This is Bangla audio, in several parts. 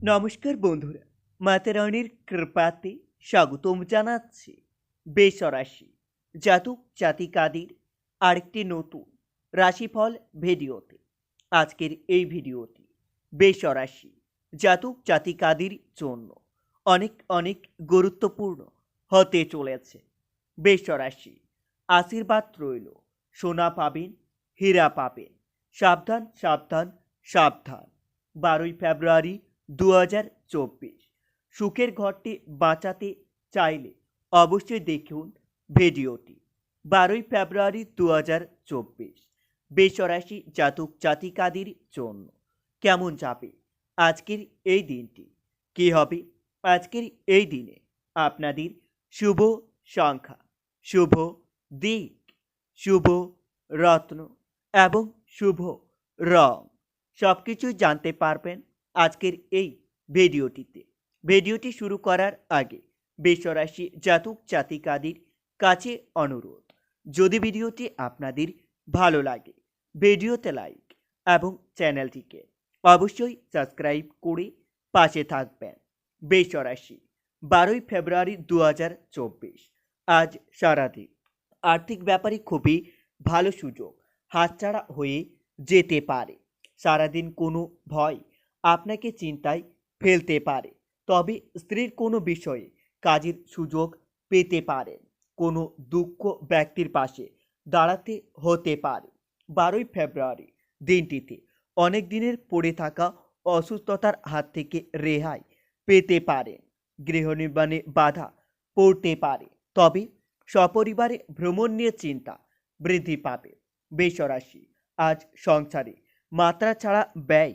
নমস্কার বন্ধুরা মাতারানির কৃপাতে স্বাগতম জানাচ্ছি বেসরাশি জাতক জাতিকাদের আরেকটি নতুন রাশিফল ভিডিওতে। আজকের এই ভিডিওটি বেসরাশি জাতক জাতিকাদের জন্য অনেক অনেক গুরুত্বপূর্ণ হতে চলেছে। বেসরাশি আশীর্বাদ রইল, সোনা পাবেন, হীরা পাবেন, সাবধান সাবধান সাবধান। বারোই ফেব্রুয়ারি দু হাজার চব্বিশ। সুখের ঘরটি বাঁচাতে চাইলে অবশ্যই দেখুন ভিডিওটি। বারোই ফেব্রুয়ারি দু হাজার চব্বিশ। বেসরাশি জাতক জাতিকাদের জন্য কেমন যাবে আজকের এই দিনটি? কী হবে আজকের এই দিনে? আপনাদের শুভ সংখ্যা, শুভ দিক, শুভ রত্ন এবং শুভ রং। সব কিছুই জানতে পারবেন আজকের এই ভিডিওটিতে। ভিডিওটি শুরু করার আগে বেসরাশি জাতক জাতিকাদের কাছে অনুরোধ, যদি ভিডিওটি আপনাদের ভালো লাগে, ভিডিওতে লাইক এবং চ্যানেলটিকে অবশ্যই সাবস্ক্রাইব করে পাশে থাকবেন। বেসরাশি বারোই ফেব্রুয়ারি দু হাজার চব্বিশ, আজ সারাদিন। আর্থিক ব্যাপারে খুবই ভালো সুযোগ, হাতছাড়া হয়ে যেতে পারে। সারাদিন কোনো ভয় আপনাকে চিন্তায় ফেলতে পারে। তবে স্ত্রীর কোনো বিষয়ে কাজের সুযোগ পেতে পারেন কোনো দুঃখ ব্যক্তির পাশে দাঁড়াতে হতে পারে। বারোই ফেব্রুয়ারি দিনটিতে অনেক দিনের পড়ে থাকা অসুস্থতার হাত থেকে রেহাই পেতে পারেন গৃহ নির্মাণে বাধা পড়তে পারে। তবে সপরিবারে ভ্রমণ নিয়ে চিন্তা বৃদ্ধি পাবে। বেসরাশি আজ সংসারে মাত্রা ছাড়া ব্যয়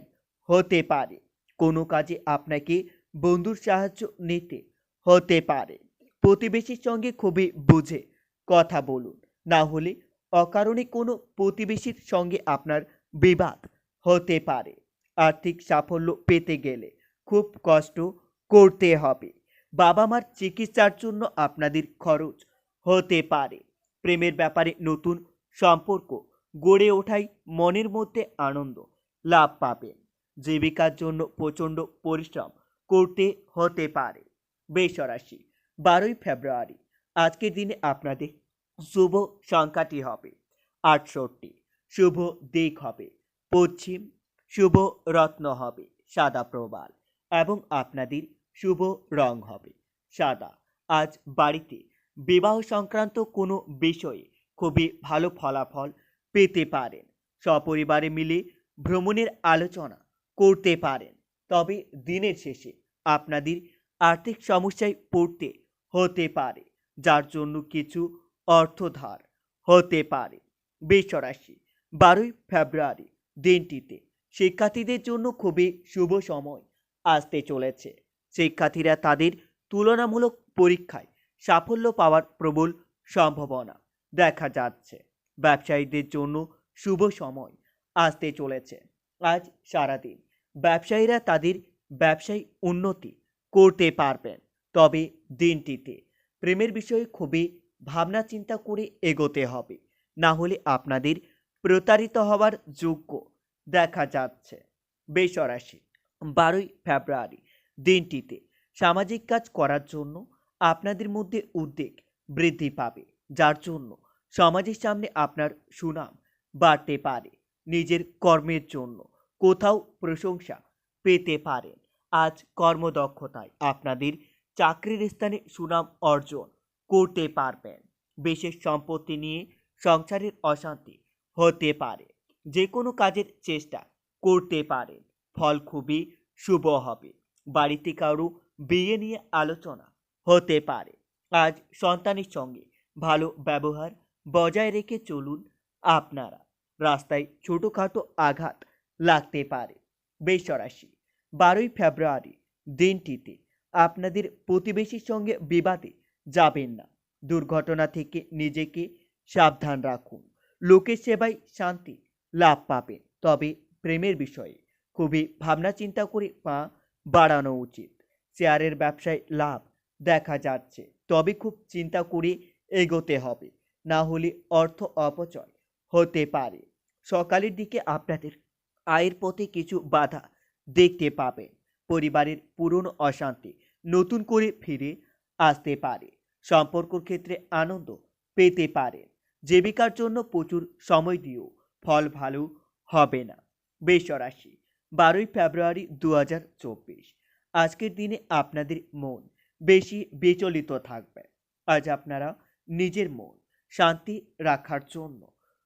হতে পারে। কোনো কাজে আপনাকে বন্ধুর সাহায্য নিতে হতে পারে। প্রতিবেশীর সঙ্গে খুবই বুঝে কথা বলুন। না হলে অকারণে কোনো প্রতিবেশীর সঙ্গে আপনার বিবাদ হতে পারে। আর্থিক সাফল্য পেতে গেলে খুব কষ্ট করতে হবে। বাবা মার চিকিৎসার জন্য আপনাদের খরচ হতে পারে। প্রেমের ব্যাপারে নতুন সম্পর্ক গড়ে ওঠাই মনের মধ্যে আনন্দ লাভ পাবেন। জীবিকার জন্য প্রচণ্ড পরিশ্রম করতে হতে পারে। বেসরাশি বারোই ফেব্রুয়ারি, আজকের দিনে আপনাদের শুভ সংখ্যাটি হবে আটষট্টি, শুভ দিক হবে পশ্চিম, শুভ রত্ন হবে সাদা প্রবাল এবং আপনাদের শুভ রং হবে সাদা। আজ বাড়িতে বিবাহ সংক্রান্ত কোনো বিষয়ে খুবই ভালো ফলাফল পেতে পারেন। সপরিবারে মিলে ভ্রমণের আলোচনা করতে পারেন। তবে দিনের শেষে আপনাদের আর্থিক সমস্যায় পড়তে হতে পারে, যার জন্য কিছু অর্থ ধার হতে পারে। বেসরাশি বারোই ফেব্রুয়ারি দিনটিতে শিক্ষার্থীদের জন্য খুবই শুভ সময় আসতে চলেছে। শিক্ষার্থীরা তাদের তুলনামূলক পরীক্ষায় সাফল্য পাওয়ার প্রবল সম্ভাবনা দেখা যাচ্ছে। ব্যবসায়ীদের জন্য শুভ সময় আসতে চলেছে। আজ সারাদিন ব্যবসায়ীরা তাদের ব্যবসায়ী উন্নতি করতে পারবেন। তবে দিনটিতে প্রেমের বিষয়ে খুবই ভাবনা চিন্তা করে এগোতে হবে। না হলে আপনাদের প্রতারিত হওয়ার যোগ্য দেখা যাচ্ছে। বেসরাশি, বারোই ফেব্রুয়ারি দিনটিতে সামাজিক কাজ করার জন্য আপনাদের মধ্যে উদ্বেগ বৃদ্ধি পাবে। যার জন্য সমাজের সামনে আপনার সুনাম বাড়তে পারে। নিজের কর্মের জন্য। কোথাও প্রশংসা পেতে পারেন। আজ কর্মদক্ষতায় আপনাদের চাকরির স্থানে সুনাম অর্জন করতে পারবেন। বিশেষ সম্পত্তি নিয়ে সংসারের অশান্তি হতে পারে। যে কোনো কাজের চেষ্টা করতে পারেন। ফল খুবই শুভ হবে। বাড়িতে কারও বিয়ে নিয়ে আলোচনা হতে পারে। আজ সন্তানের সঙ্গে ভালো ব্যবহার বজায় রেখে চলুন আপনারা। রাস্তায় ছোটোখাটো আঘাত লাগতে পারে। বেসরাশি বারোই ফেব্রুয়ারি দিনটিতে আপনাদের প্রতিবেশীর সঙ্গে বিবাদে যাবেন না। দুর্ঘটনা থেকে নিজেকে সাবধান রাখুন। লোকের সেবায় শান্তি লাভ পাবেন। তবে প্রেমের বিষয়ে খুবই ভাবনা চিন্তা করে পা বাড়ানো উচিত। শেয়ারের ব্যবসায় লাভ দেখা যাচ্ছে। তবে খুব চিন্তা করে এগোতে হবে। না হলে অর্থ অপচয় হতে পারে। সকালের দিকে আপনাদের আয়ের পথে কিছু বাধা দেখতে পাবেন পরিবারের পুরনো অশান্তি নতুন করে ফিরে আসতে পারে। সম্পর্কর ক্ষেত্রে আনন্দ পেতে পারেন জীবিকার জন্য প্রচুর সময় দিয়েও ফল ভালো হবে না। বেসরাশি বারোই ফেব্রুয়ারি দু হাজার চব্বিশ। আজকের দিনে আপনাদের মন বেশি বিচলিত থাকবে। আজ আপনারা নিজের মন শান্তি রাখার জন্য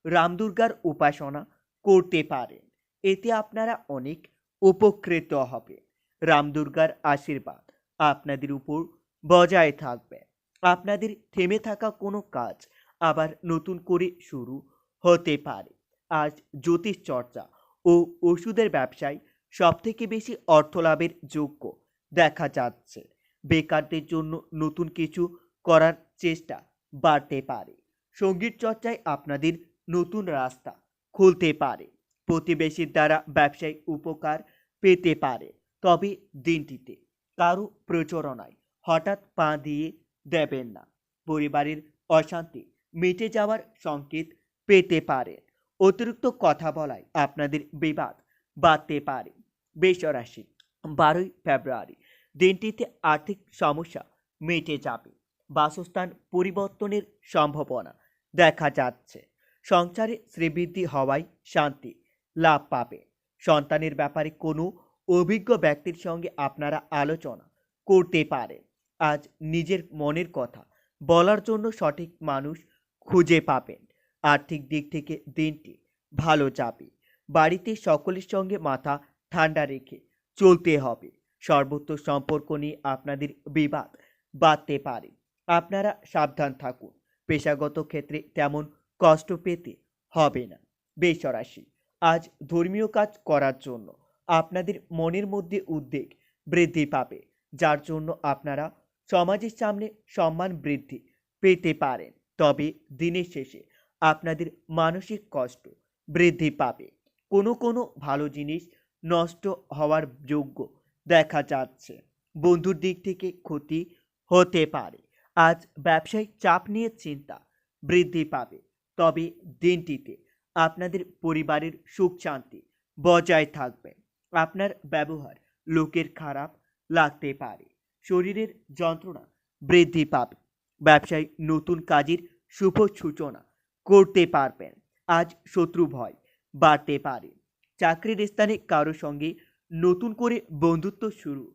রামদুর্গার উপাসনা করতে পারেন। এতে আপনারা অনেক উপকৃত হবে রামদুর্গার আশীর্বাদ আপনাদের উপর বজায় থাকবে। আপনাদের থেমে থাকা কোনো কাজ আবার নতুন করে শুরু হতে পারে। আজ জ্যোতিষ চর্চা ও ওষুধের ব্যবসায় সবথেকে বেশি অর্থ লাভের যোগ্য দেখা যাচ্ছে। বেকারদের জন্য নতুন কিছু করার চেষ্টা বাড়তে পারে। সংগীত চর্চায় আপনাদের নতুন রাস্তা খুলতে পারে। প্রতিবেশীর দ্বারা ব্যবসায়িক উপকার পেতে পারে। তবে দিনটিতে কারও প্রচোরণায় হঠাৎ পা দিয়ে দেবেন না। পরিবারের অশান্তি মিটে যাওয়ার সংকেত পেতে পারে। অতিরিক্ত কথা বলায় আপনাদের বিবাদ বাড়তে পারে। বেসরাশি বারোই ফেব্রুয়ারি, দিনটিতে আর্থিক সমস্যা মিটে যাবে। বাসস্থান পরিবর্তনের সম্ভাবনা দেখা যাচ্ছে। সংসারে শ্রীবৃদ্ধি হওয়ায় শান্তি লাভ পাবে। সন্তানের ব্যাপারে কোনো অভিজ্ঞ ব্যক্তির সঙ্গে আপনারা আলোচনা করতে পারেন। আজ নিজের মনের কথা বলার জন্য সঠিক মানুষ খুঁজে পাবেন। আর্থিক দিক থেকে দিনটি ভালো যাবে। বাড়িতে সকলের সঙ্গে মাথা ঠান্ডা রেখে চলতে হবে। সর্বত্র সম্পর্ক নিয়ে আপনাদের বিবাদ বাড়তে পারে। আপনারা সাবধান থাকুন। পেশাগত ক্ষেত্রে তেমন কষ্ট পেতে হবে না। বেসরাশি, আজ ধর্মীয় কাজ করার জন্য আপনাদের মনের মধ্যে উদ্বেগ বৃদ্ধি পাবে, যার জন্য আপনারা সমাজের সামনে সম্মান বৃদ্ধি পেতে পারেন। তবে দিনের শেষে আপনাদের মানসিক কষ্ট বৃদ্ধি পাবে। কোনো কোনো ভালো জিনিস নষ্ট হওয়ার যোগ্য দেখা যাচ্ছে। বন্ধুর দিক থেকে ক্ষতি হতে পারে। আজ ব্যবসায়িক চাপ নিয়ে চিন্তা বৃদ্ধি পাবে। তবে দিনটিতে আপনাদের পরিবারের সুখ শান্তি বজায় থাকবে। আপনার ব্যবহার লোকের খারাপ লাগতে পারে। শরীরের যন্ত্রণা বৃদ্ধি পাবে। ব্যবসায় নতুন কাজের শুভ সূচনা করতে পারবেন। আজ শত্রু ভয় বাড়তে পারে। চাকরির স্থানে কারও সঙ্গে নতুন করে বন্ধুত্ব শুরু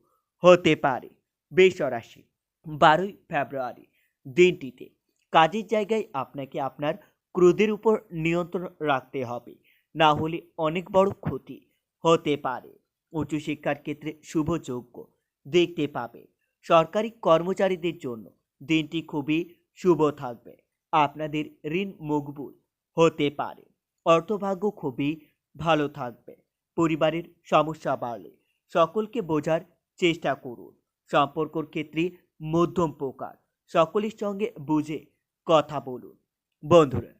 হতে পারে। বেসরাশি বারোই ফেব্রুয়ারি দিনটিতে কাজের জায়গায় আপনাকে আপনার ক্রোধের উপর নিয়ন্ত্রণ রাখতে হবে। না হলে অনেক বড় ক্ষতি হতে পারে। উচ্চশিক্ষার ক্ষেত্রে শুভযোগ্য দেখতে পাবে। সরকারি কর্মচারীদের জন্য দিনটি খুবই শুভ থাকবে। আপনাদের ঋণ মকবুল হতে পারে। অর্থভাগ্য খুবই ভালো থাকবে। পরিবারের সমস্যা বাড়লে সকলকে বোঝার চেষ্টা করুন। সম্পর্কর ক্ষেত্রে মধ্যম প্রকার। সকলের সঙ্গে বুঝে কথা বলুন। বন্ধুরা